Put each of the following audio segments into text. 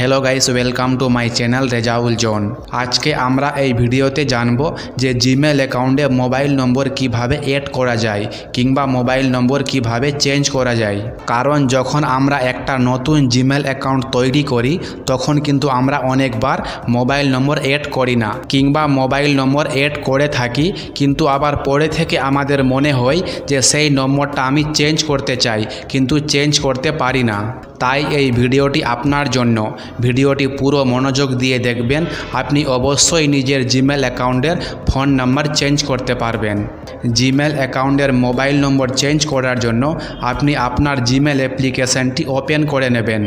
Hello guys welcome to my channel Rezaul জন আজকে আমরা এই ভিডিওতে জানব যে জিমেল অ্যাকাউন্টে মোবাইল নম্বর কীভাবে অ্যাড করা যায় কিংবা মোবাইল নম্বর কীভাবে চেঞ্জ করা যায়। কারণ যখন আমরা একটা নতুন জিমেল অ্যাকাউন্ট তৈরি করি, তখন কিন্তু আমরা অনেকবার মোবাইল নম্বর অ্যাড করি না, কিংবা মোবাইল নম্বর অ্যাড করে থাকি, কিন্তু আবার পরে থেকে আমাদের মনে হয় যে সেই নম্বরটা আমি চেঞ্জ করতে চাই, কিন্তু চেঞ্জ করতে পারি না। তাই এই ভিডিওটি আপনার জন্য। ভিডিওটি পুরো মনোযোগ দিয়ে দেখবেন। আপনি অবশ্যই নিজের জিমেল অ্যাকাউন্টের ফোন নাম্বার চেঞ্জ করতে পারবেন। জিমেল অ্যাকাউন্টের মোবাইল নম্বর চেঞ্জ করার জন্য আপনি আপনার জিমেল অ্যাপ্লিকেশনটি ওপেন করে নেবেন।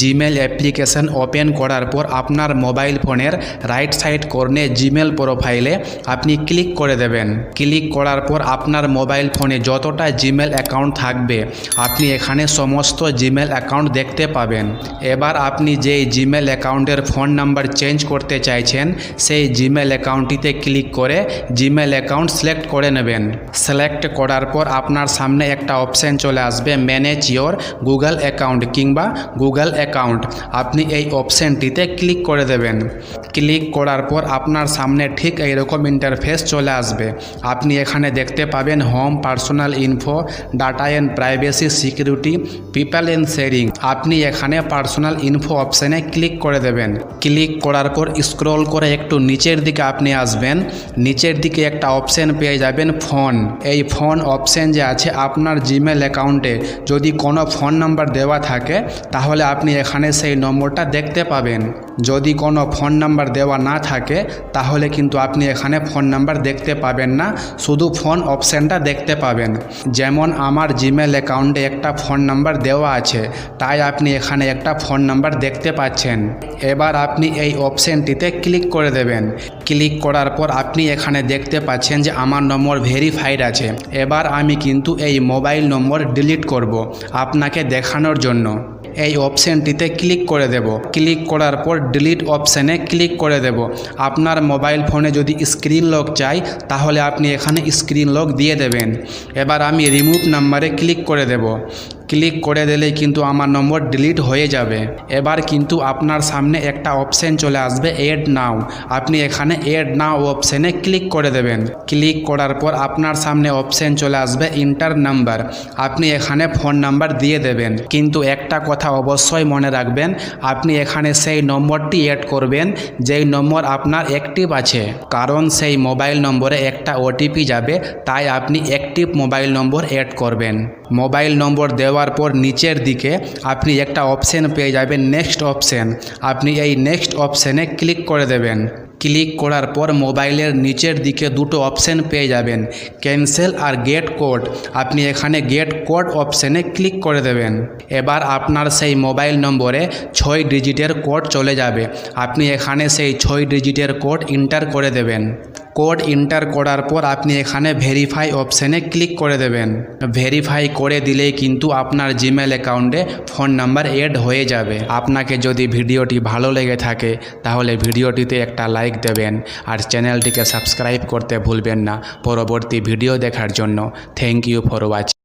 জিমেল অ্যাপ্লিকেশন ওপেন করার পর আপনার মোবাইল ফোনের রাইট সাইড কর্নে জিমেল প্রোফাইলে আপনি ক্লিক করে দেবেন। ক্লিক করার পর আপনার মোবাইল ফোনে যতটা জিমেল অ্যাকাউন্ট থাকবে, আপনি এখানে সমস্ত জিমেল অ্যাকাউন্ট দেখতে পাবেন। এবার আপনি যেই জিমেল অ্যাকাউন্টের ফোন নাম্বার চেঞ্জ করতে চাইছেন, সেই জিমেল অ্যাকাউন্টটিতে ক্লিক করে জিমেল অ্যাকাউন্ট সিলেক্ট করে নেবেন। সিলেক্ট করার পর আপনার সামনে একটা অপশান চলে আসবে ম্যানেজ ইয়োর গুগল অ্যাকাউন্ট কিংবা গুগল অ্যাকাউন্ট আপনি এই অপশানটিতে ক্লিক করে দেবেন। ক্লিক করার পর আপনার সামনে ঠিক এইরকম ইন্টারফেস চলে আসবে। আপনি এখানে দেখতে পাবেন home personal info data and privacy security people and sharing আপনি এখানে পার্সোনাল ইনফো অপশানে ক্লিক করে দেবেন। ক্লিক করার পর স্ক্রল করে একটু নিচের দিকে আপনি আসবেন। নিচের দিকে একটা অপশান পেয়ে যাবেন ফোন এই ফোন অপশান যে আছে আপনার জিমেল অ্যাকাউন্টে যদি কোনো ফোন নাম্বার দেওয়া থাকে, তাহলে আপনি এখানে সেই নম্বরটা দেখতে পাবেন। যদি কোনো ফোন নাম্বার দেওয়া না থাকে, তাহলে কিন্তু আপনি এখানে ফোন নাম্বার দেখতে পাবেন না। শুধু ফোন অপশানটা দেখতে পাবেন। যেমন আমার জিমেল অ্যাকাউন্টে একটা ফোন নাম্বার দেওয়া আছে, তাই আপনি এখানে একটা ফোন নাম্বার দেখতে পাচ্ছেন। এবার আপনি এই অপশানটিতে ক্লিক করে দেবেন। ক্লিক করার পর আপনি এখানে দেখতে পাচ্ছেন যে আমার নম্বর ভেরিফাইড আছে। এবার আমি কিন্তু এই মোবাইল নম্বর ডিলিট করব আপনাকে দেখানোর জন্য। এই অপশানটিতে ক্লিক করে দেব। ক্লিক করার পর ডিলিট অপশানে ক্লিক করে দেব। আপনার মোবাইল ফোনে যদি স্ক্রিন লক চাই, তাহলে আপনি এখানে স্ক্রিন লক দিয়ে দেবেন। এবার আমি রিমুভ নাম্বারে ক্লিক করে দেব। ক্লিক করে দিলেই কিন্তু আমার নম্বর ডিলিট হয়ে যাবে। এবার কিন্তু আপনার সামনে একটা অপশান চলে আসবে এড নাও আপনি এখানে এড নাও অপশানে ক্লিক করে দেবেন। ক্লিক করার পর আপনার সামনে অপশান চলে আসবে ইন্টার নাম্বার আপনি এখানে ফোন নাম্বার দিয়ে দেবেন। কিন্তু একটা কথা অবশ্যই মনে রাখবেন, আপনি এখানে সেই নম্বরটি অ্যাড করবেন, যেই নম্বর আপনার অ্যাক্টিভ আছে। কারণ সেই মোবাইল নম্বরে একটা ওটিপি যাবে, তাই আপনি অ্যাক্টিভ মোবাইল নম্বর অ্যাড করবেন। মোবাইল নম্বর দেওয়ার পর নিচের দিকে আপনি একটা অপশান পেয়ে যাবেন নেক্সট অপশান আপনি এই নেক্সট অপশানে ক্লিক করে দেবেন। ক্লিক করার পর মোবাইলের নিচের দিকে দুটো অপশান পেয়ে যাবেন ক্যান্সেল আর গেট কোড আপনি এখানে গেট কোড অপশানে ক্লিক করে দেবেন। এবার আপনার সেই মোবাইল নম্বরে ছয় ডিজিটের কোড চলে যাবে। আপনি এখানে সেই ছয় ডিজিটের কোড ইন্টার করে দেবেন। কোড এন্টার করার পর আপনি এখানে ভেরিফাই অপশানে ক্লিক করে দেবেন। ভেরিফাই করে দিলেই কিন্তু আপনার জিমেল অ্যাকাউন্টে ফোন নাম্বার এড হয়ে যাবে। আপনাকে যদি ভিডিওটি ভালো লেগে থাকে, তাহলে ভিডিওটিতে একটা লাইক দেবেন আর চ্যানেলটিকে সাবস্ক্রাইব করতে ভুলবেন না। পরবর্তী ভিডিও দেখার জন্য থ্যাংক ইউ ফর ওয়াচিং